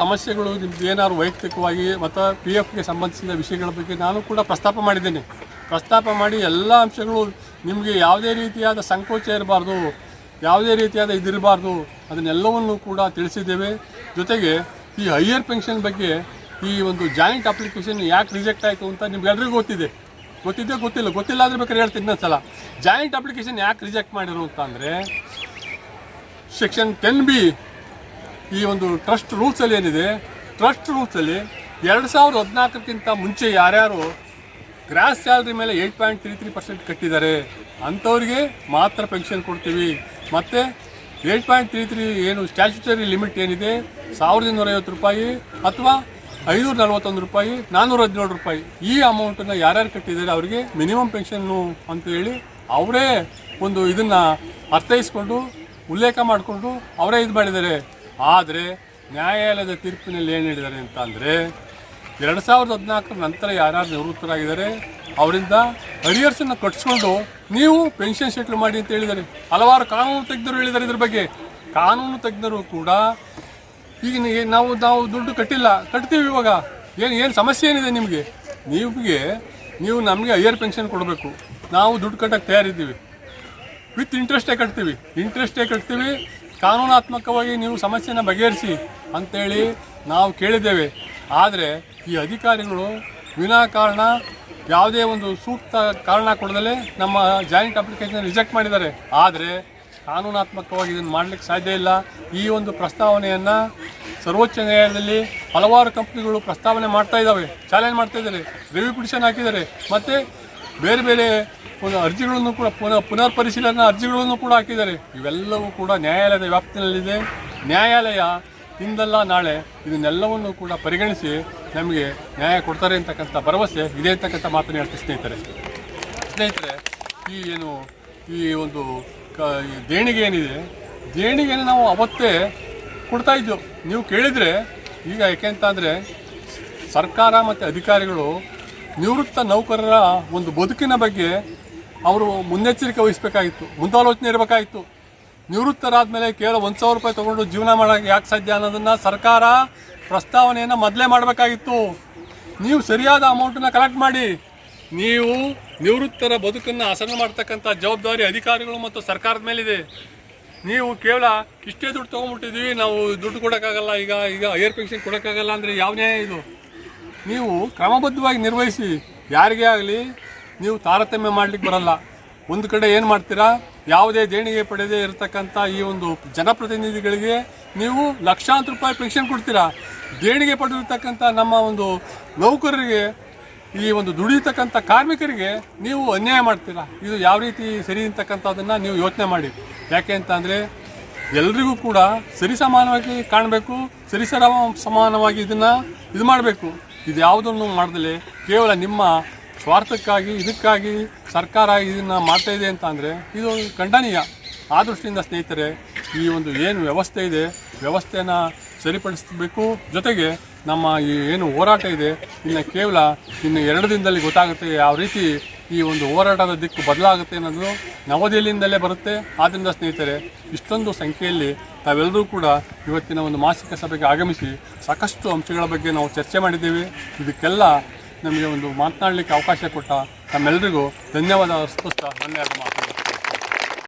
ಸಮಸ್ಯೆಗಳು, ನಿಮ್ದು ಏನಾದ್ರು ವೈಯಕ್ತಿಕವಾಗಿ ಮತ್ತು ಪಿ ಎಫ್ಗೆ ಸಂಬಂಧಿಸಿದ ವಿಷಯಗಳ ಬಗ್ಗೆ ನಾನು ಕೂಡ ಪ್ರಸ್ತಾಪ ಮಾಡಿದ್ದೇನೆ. ಪ್ರಸ್ತಾಪ ಮಾಡಿ ಎಲ್ಲ ಅಂಶಗಳು ನಿಮಗೆ ಯಾವುದೇ ರೀತಿಯಾದ ಸಂಕೋಚ ಇರಬಾರ್ದು, ಯಾವುದೇ ರೀತಿಯಾದ ಇದಿರಬಾರ್ದು, ಅದನ್ನೆಲ್ಲವನ್ನು ಕೂಡ ತಿಳಿಸಿದ್ದೇವೆ. ಜೊತೆಗೆ ಈ ಹೈಯರ್ ಪೆನ್ಷನ್ ಬಗ್ಗೆ ಈ ಒಂದು ಜಾಯಿಂಟ್ ಅಪ್ಲಿಕೇಶನ್ ಯಾಕೆ ರಿಜೆಕ್ಟ್ ಆಯಿತು ಅಂತ ನಿಮಗೆಲ್ಲರಿಗೂ ಗೊತ್ತಿದೆ. ಗೊತ್ತಿದೆ ಗೊತ್ತಿಲ್ಲ? ಗೊತ್ತಿಲ್ಲ ಆದರೆ ಬೇಕಾದ್ರೆ ಹೇಳ್ತೀನಿ ಇನ್ನೊಂದ್ಸಲ. ಜಾಯಿಂಟ್ ಅಪ್ಲಿಕೇಶನ್ ಯಾಕೆ ರಿಜೆಕ್ಟ್ ಮಾಡಿರು ಅಂತ ಅಂದರೆ ಸೆಕ್ಷನ್ ಟೆನ್ ಬಿ ಈ ಒಂದು ಟ್ರಸ್ಟ್ ರೂಲ್ಸಲ್ಲಿ ಏನಿದೆ? ಟ್ರಸ್ಟ್ ರೂಲ್ಸಲ್ಲಿ ಎರಡು ಸಾವಿರದ ಹದಿನಾಲ್ಕಕ್ಕಿಂತ ಮುಂಚೆ ಯಾರ್ಯಾರು ಗ್ರಾಸ್ ಸ್ಯಾಲ್ರಿ ಮೇಲೆ eight point three three percent ಕಟ್ಟಿದ್ದಾರೆ, ಅಂಥವ್ರಿಗೆ ಮಾತ್ರ ಪೆನ್ಷನ್ ಕೊಡ್ತೀವಿ. ಮತ್ತು ಏಯ್ಟ್ ಪಾಯಿಂಟ್ ತ್ರೀ ತ್ರೀ ಏನು ಸ್ಟ್ಯಾಚುಟರಿ ಲಿಮಿಟ್ ಏನಿದೆ? ಸಾವಿರದ ಇನ್ನೂರೈವತ್ತು ರೂಪಾಯಿ ಅಥವಾ ಐನೂರ ನಲ್ವತ್ತೊಂದು ರೂಪಾಯಿ ನಾನ್ನೂರ ಹದಿನೇಳು ರೂಪಾಯಿ. ಈ ಅಮೌಂಟನ್ನು ಯಾರ್ಯಾರು ಕಟ್ಟಿದ್ದಾರೆ? ಅವರಿಗೆ ಮಿನಿಮಮ್ ಪೆನ್ಷನ್ನು ಅಂತ ಹೇಳಿ ಅವರೇ ಒಂದು ಇದನ್ನು ಅರ್ಥೈಸ್ಕೊಂಡು, ಉಲ್ಲೇಖ ಮಾಡಿಕೊಂಡು ಅವರೇ ಇದು ಮಾಡಿದ್ದಾರೆ. ಆದರೆ ನ್ಯಾಯಾಲಯದ ತೀರ್ಪಿನಲ್ಲಿ ಏನು ಹೇಳಿದ್ದಾರೆ ಅಂತ ಅಂದರೆ, ಎರಡು ಸಾವಿರದ ಹದಿನಾಲ್ಕರ ನಂತರ ಯಾರ್ಯಾರು ನಿವೃತ್ತರಾಗಿದ್ದಾರೆ, ಅವರಿಂದ ಅರಿಯರ್ಸನ್ನು ಕಟ್ಸ್ಕೊಂಡು ನೀವು ಪೆನ್ಷನ್ ಸೆಟ್ಲ್ ಮಾಡಿ ಅಂತ ಹೇಳಿದ್ದಾರೆ. ಹಲವಾರು ಕಾನೂನು ತಜ್ಞರು ಹೇಳಿದ್ದಾರೆ ಇದ್ರ ಬಗ್ಗೆ. ಕಾನೂನು ತಜ್ಞರು ಕೂಡ ಈಗ ನಾವು ನಾವು ದುಡ್ಡು ಕಟ್ಟಿಲ್ಲ. ಕಟ್ತೀವಿ ಇವಾಗ. ಏನು ಏನು ಸಮಸ್ಯೆ ಏನಿದೆ ನಿಮಗೆ? ನಿಮಗೆ ನೀವು ನಮಗೆ ಹೈಯರ್ ಪೆನ್ಷನ್ ಕೊಡಬೇಕು. ನಾವು ದುಡ್ಡು ಕಟ್ಟಕ್ಕೆ ತಯಾರಿದ್ದೀವಿ. ವಿತ್ ಇಂಟ್ರೆಸ್ಟೇ ಕಟ್ತೀವಿ. ಇಂಟ್ರೆಸ್ಟೇ ಕಟ್ತೀವಿ. ಕಾನೂನಾತ್ಮಕವಾಗಿ ನೀವು ಸಮಸ್ಯೆಯನ್ನು ಬಗೆಹರಿಸಿ ಅಂತೇಳಿ ನಾವು ಕೇಳಿದ್ದೇವೆ. ಆದರೆ ಈ ಅಧಿಕಾರಿಗಳು ವಿನಾಕಾರಣ ಯಾವುದೇ ಒಂದು ಸೂಕ್ತ ಕಾರಣ ಕೊಡದಲ್ಲೇ ನಮ್ಮ ಜಾಯಿಂಟ್ ಅಪ್ಲಿಕೇಶನ್ ರಿಜೆಕ್ಟ್ ಮಾಡಿದ್ದಾರೆ. ಆದರೆ ಕಾನೂನಾತ್ಮಕವಾಗಿ ಇದನ್ನು ಮಾಡಲಿಕ್ಕೆ ಸಾಧ್ಯ ಇಲ್ಲ. ಈ ಒಂದು ಪ್ರಸ್ತಾವನೆಯನ್ನು ಸರ್ವೋಚ್ಚ ನ್ಯಾಯಾಲಯದಲ್ಲಿ ಹಲವಾರು ಕಂಪ್ನಿಗಳು ಪ್ರಸ್ತಾವನೆ ಮಾಡ್ತಾ ಇದ್ದಾವೆ. ಚಾಲೆಂಜ್ ಮಾಡ್ತಾ ಇದ್ದಾರೆ. ರಿವ್ಯೂ ಪಿಟಿಷನ್ ಹಾಕಿದ್ದಾರೆ. ಮತ್ತು ಬೇರೆ ಬೇರೆ ಒಂದು ಅರ್ಜಿಗಳನ್ನು ಕೂಡ ಪುನಃ ಪುನರ್ ಪರಿಶೀಲನಾ ಅರ್ಜಿಗಳನ್ನು ಕೂಡ ಹಾಕಿದ್ದಾರೆ. ಇವೆಲ್ಲವೂ ಕೂಡ ನ್ಯಾಯಾಲಯದ ವ್ಯಾಪ್ತಿನಲ್ಲಿದೆ. ನ್ಯಾಯಾಲಯ ಇಂದಲ್ಲ ನಾಳೆ ಇದನ್ನೆಲ್ಲವನ್ನು ಕೂಡ ಪರಿಗಣಿಸಿ ನಮಗೆ ನ್ಯಾಯ ಕೊಡ್ತಾರೆ ಅಂತಕ್ಕಂಥ ಭರವಸೆ ಇದೆ ಅಂತಕ್ಕಂಥ ಮಾತನ್ನು ಹೇಳ್ತೀವಿ ಸ್ನೇಹಿತರೆ. ಸ್ನೇಹಿತರೆ, ಈ ಏನು, ಈ ಒಂದು ಕ ದೇಣಿಗೆ ಏನಿದೆ? ದೇಣಿಗೆನ ನಾವು ಅವತ್ತೇ ಕೊಡ್ತಾ ಇದ್ದೆವು. ನೀವು ಕೇಳಿದರೆ ಈಗ ಯಾಕೆ ಅಂತ ಅಂದರೆ ಸರ್ಕಾರ ಮತ್ತು ಅಧಿಕಾರಿಗಳು ನಿವೃತ್ತ ನೌಕರರ ಒಂದು ಬದುಕಿನ ಬಗ್ಗೆ ಅವರು ಮುನ್ನೆಚ್ಚರಿಕೆ ವಹಿಸಬೇಕಾಗಿತ್ತು, ಮುಂದಾಲೋಚನೆ ಇರಬೇಕಾಗಿತ್ತು. ನಿವೃತ್ತರಾದ ಮೇಲೆ ಕೇವಲ ಒಂದು ಸಾವಿರ ರೂಪಾಯಿ ತಗೊಂಡು ಜೀವನ ಮಾಡೋಕ್ಕೆ ಯಾಕೆ ಸಾಧ್ಯ ಅನ್ನೋದನ್ನು ಸರ್ಕಾರ ಪ್ರಸ್ತಾವನೆಯನ್ನು ಮೊದಲೇ ಮಾಡಬೇಕಾಗಿತ್ತು. ನೀವು ಸರಿಯಾದ ಅಮೌಂಟನ್ನು ಕಲೆಕ್ಟ್ ಮಾಡಿ, ನೀವು ನಿವೃತ್ತರ ಬದುಕನ್ನು ಹಸನ ಮಾಡ್ತಕ್ಕಂಥ ಜವಾಬ್ದಾರಿ ಅಧಿಕಾರಿಗಳು ಮತ್ತು ಸರ್ಕಾರದ ಮೇಲಿದೆ. ನೀವು ಕೇವಲ ಇಷ್ಟೇ ದುಡ್ಡು ತೊಗೊಂಡ್ಬಿಟ್ಟಿದ್ದೀವಿ, ನಾವು ದುಡ್ಡು ಕೊಡೋಕ್ಕಾಗಲ್ಲ, ಈಗ ಈಗ ಏರ್ ಪೆನ್ಷನ್ ಕೊಡೋಕ್ಕಾಗಲ್ಲ ಅಂದರೆ ಯಾವ ನ್ಯಾಯ ಇದು? ನೀವು ಕ್ರಮಬದ್ಧವಾಗಿ ನಿರ್ವಹಿಸಿ. ಯಾರಿಗೇ ಆಗಲಿ, ನೀವು ತಾರತಮ್ಯ ಮಾಡ್ಲಿಕ್ಕೆ ಬರಲ್ಲ. ಒಂದು ಕಡೆ ಏನು ಮಾಡ್ತೀರಾ? ಯಾವುದೇ ದೇಣಿಗೆ ಪಡೆದೇ ಇರತಕ್ಕಂಥ ಈ ಒಂದು ಜನಪ್ರತಿನಿಧಿಗಳಿಗೆ ನೀವು ಲಕ್ಷಾಂತರ ರೂಪಾಯಿ ಪೆನ್ಷನ್ ಕೊಡ್ತೀರಾ? ದೇಣಿಗೆ ಪಡೆದಿರ್ತಕ್ಕಂಥ ನಮ್ಮ ಒಂದು ನೌಕರರಿಗೆ, ಈ ಒಂದು ದುಡಿಯತಕ್ಕಂಥ ಕಾರ್ಮಿಕರಿಗೆ ನೀವು ಅನ್ಯಾಯ ಮಾಡ್ತೀರಾ? ಇದು ಯಾವ ರೀತಿ ಸರಿ ಅಂತಕ್ಕಂಥದ್ದನ್ನು ನೀವು ಯೋಚನೆ ಮಾಡಿ. ಯಾಕೆ ಅಂತ ಅಂದರೆ, ಎಲ್ರಿಗೂ ಕೂಡ ಸರಿ ಸಮಾನವಾಗಿ ಕಾಣಬೇಕು, ಸರಿ ಸರ ಸಮಾನವಾಗಿ ಇದನ್ನು ಇದು ಮಾಡಬೇಕು. ಇದು ಯಾವುದನ್ನು ಮಾಡದಲ್ಲಿ ಕೇವಲ ನಿಮ್ಮ ಸ್ವಾರ್ಥಕ್ಕಾಗಿ, ಇದಕ್ಕಾಗಿ ಸರ್ಕಾರ ಇದನ್ನು ಮಾಡ್ತಾ ಇದೆ ಅಂತ ಅಂದರೆ ಇದು ಖಂಡನೀಯ. ಆ ದೃಷ್ಟಿಯಿಂದ ಸ್ನೇಹಿತರೆ, ಈ ಒಂದು ಏನು ವ್ಯವಸ್ಥೆ ಇದೆ ವ್ಯವಸ್ಥೆನ ಸರಿಪಡಿಸಬೇಕು. ಜೊತೆಗೆ ನಮ್ಮ ಈ ಏನು ಹೋರಾಟ ಇದೆ, ಇನ್ನು ಕೇವಲ ಇನ್ನು ಎರಡು ದಿನದಲ್ಲಿ ಗೊತ್ತಾಗುತ್ತೆ ಯಾವ ರೀತಿ ಈ ಒಂದು ಹೋರಾಟದ ದಿಕ್ಕು ಬದಲಾಗುತ್ತೆ ಅನ್ನೋದು ನವದೆಹಲಿಯಿಂದಲೇ ಬರುತ್ತೆ. ಆದ್ದರಿಂದ ಸ್ನೇಹಿತರೆ, ಇಷ್ಟೊಂದು ಸಂಖ್ಯೆಯಲ್ಲಿ ತಾವೆಲ್ಲರೂ ಕೂಡ ಇವತ್ತಿನ ಒಂದು ಮಾಸಿಕ ಸಭೆಗೆ ಆಗಮಿಸಿ ಸಾಕಷ್ಟು ಅಂಶಗಳ ಬಗ್ಗೆ ನಾವು ಚರ್ಚೆ ಮಾಡಿದ್ದೇವೆ. ಇದಕ್ಕೆಲ್ಲ ನಮಗೆ ಒಂದು ಮಾತನಾಡಲಿಕ್ಕೆ ಅವಕಾಶ ಕೊಟ್ಟ ತಮ್ಮೆಲ್ಲರಿಗೂ ಧನ್ಯವಾದ. ಸ್ಪಷ್ಟ ಧನ್ಯವಾದ ಮಾತು.